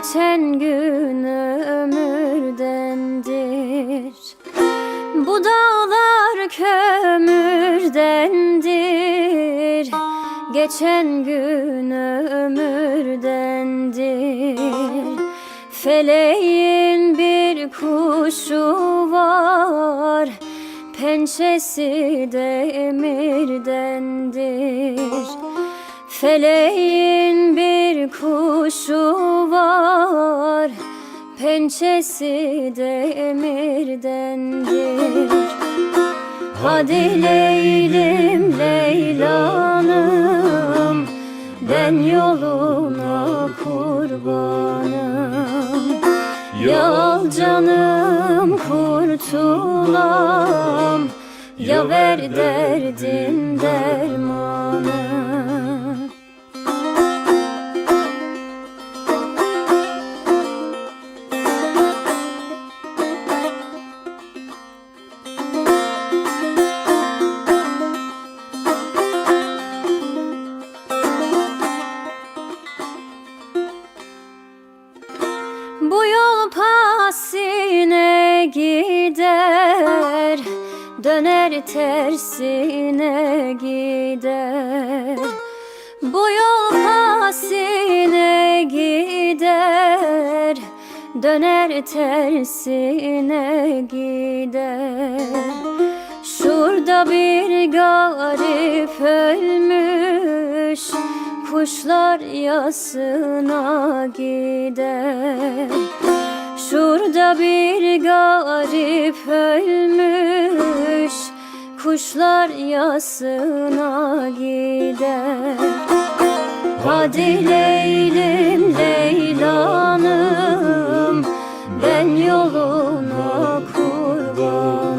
Geçen gün ömürdendir Bu dağlar kömürdendir Geçen gün ömürdendir Feleğin bir kuşu var. Pençesi demirdendir Feleğin bir Pençesi demirdendir. Hadi Leylim Leylanım Ben yoluna kurbanım. Ya al canım kurtulam. Ya ver derdin dermanı Döner tersine gider. Bu yol pasine gider. Döner tersine gider. Şurada bir garip ölmüş Kuşlar yasına gider. Şurada bir garip ölmüş Kuşlar yasına gider. Hadi Leylim Leylanım Ben yoluna kurbanım.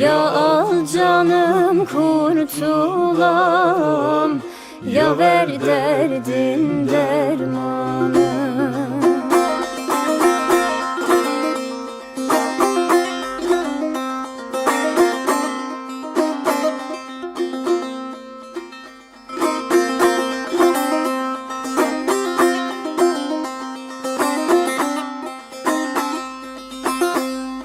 Ya al canım kurtulam Ya ver derdin